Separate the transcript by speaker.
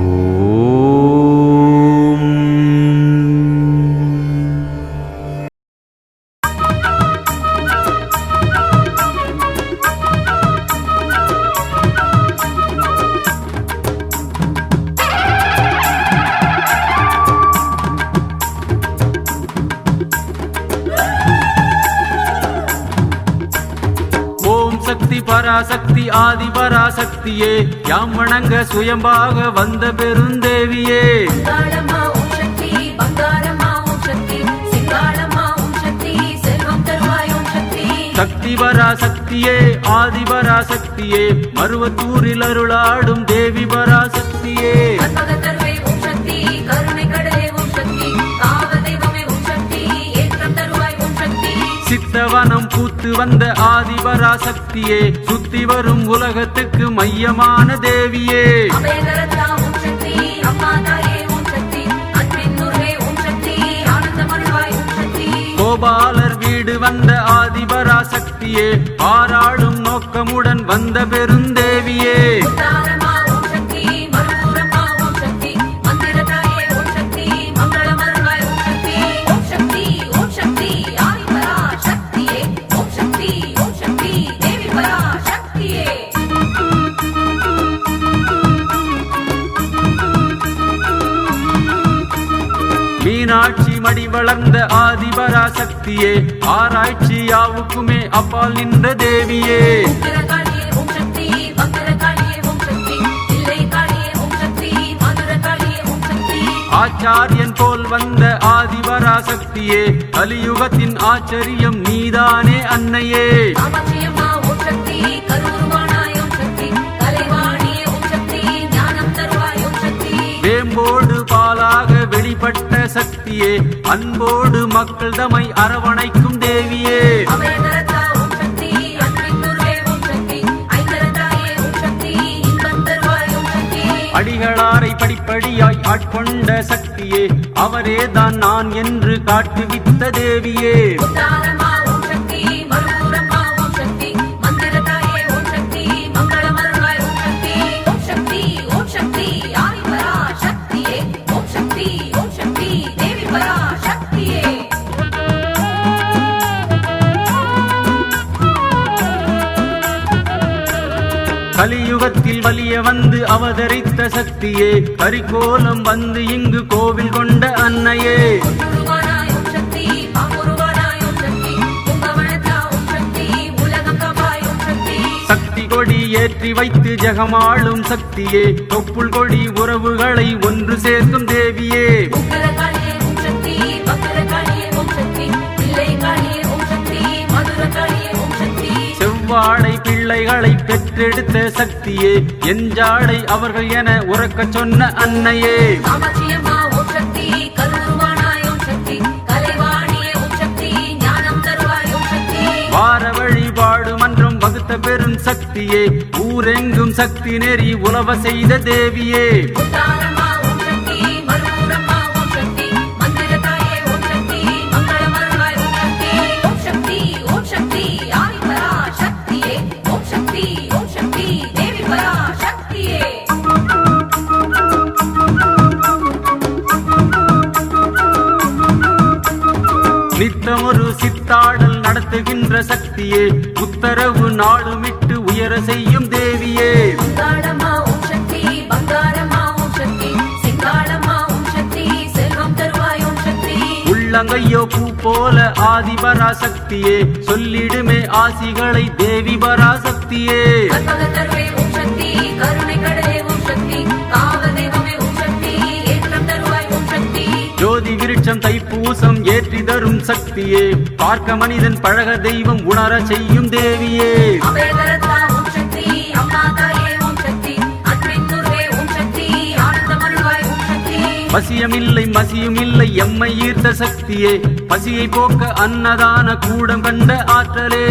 Speaker 1: Oh. Shakti Parashakti ஆதி பராசக்தியே. யாம் வணங்க சுயம்பாக வந்த பெருந்தேவியே.
Speaker 2: சக்தி
Speaker 1: பராசக்தியே ஆதி பராசக்தியே. மருவத்தூரில் அருளாடும் தேவி பராசக்தியே. பூத்து வந்த ஆதி பராசக்தியே சுத்தி வரும் உலகத்துக்கு மையமான தேவியே. கோபாலர் வீடு வந்த ஆதி பராசக்தியே பாராளும் நோக்கமுடன் வந்த பெருந்தேவியே மீனாட்சி மடி வளர்ந்த ஆதி பராசக்தியே ஆராய்ச்சி யாவுக்குமே அப்பால் நின்ற தேவியே. ஆச்சாரியன் போல் வந்த ஆதி பராசக்தியே கலியுகத்தின் ஆச்சரியம் நீதானே அன்னையே. தேவியே அன்போடு மக்கள் தமை அரவணைக்கும் தேவியே. அடிகளாரை படிப்படியாய் ஆட்கொண்ட சக்தியே அவரே தான் நான் என்று காட்டுவித்த தேவியே. கலியுகத்தில் வலிய வந்து அவதரித்த சக்தியே கரிகோலம் வந்து இங்கு கோவில் கொண்ட அன்னையே.
Speaker 2: சக்தி
Speaker 1: கொடி ஏற்றி வைத்து ஜெகமாளும் சக்தியே தொப்புள் கொடி உறவுகளை ஒன்று சேர்க்கும் தேவியே.
Speaker 2: உக்கிரகாளியே
Speaker 1: பிள்ளைகளை பெற்றெடுத்த சக்தியே எஞ்சாடை அவர்கள் என உறக்கச் சொன்ன அன்னையே. வார வழிபாடு மன்றம் வகுத்த பெரும் சக்தியே ஊரெங்கும் சக்தி நெறி உலவ செய்த தேவியே. நித்தமொரு சித்தாடல் நடத்துகின்ற சக்தியே உத்தரவு நாடுமிட்டு உயர செய்யும் தேவியே. உள்ளங்கையோ பூ போல ஆதி பராசக்தியே சொல்லிடுமே ஆசிகளை தேவி பராசக்தியே.
Speaker 2: கருணை கடலே
Speaker 1: வெளிச்சம் தைப்பூசம் ஏற்றி தரும் சக்தியே. பார்க்க மனிதன் பழக தெய்வம் உணர செய்யும் தேவியே. பசியமில்லை மசியும் இல்லை எம்மை ஈர்த்த சக்தியே. பசியை போக்க அன்னதான கூடம் கண்ட ஆற்றலே.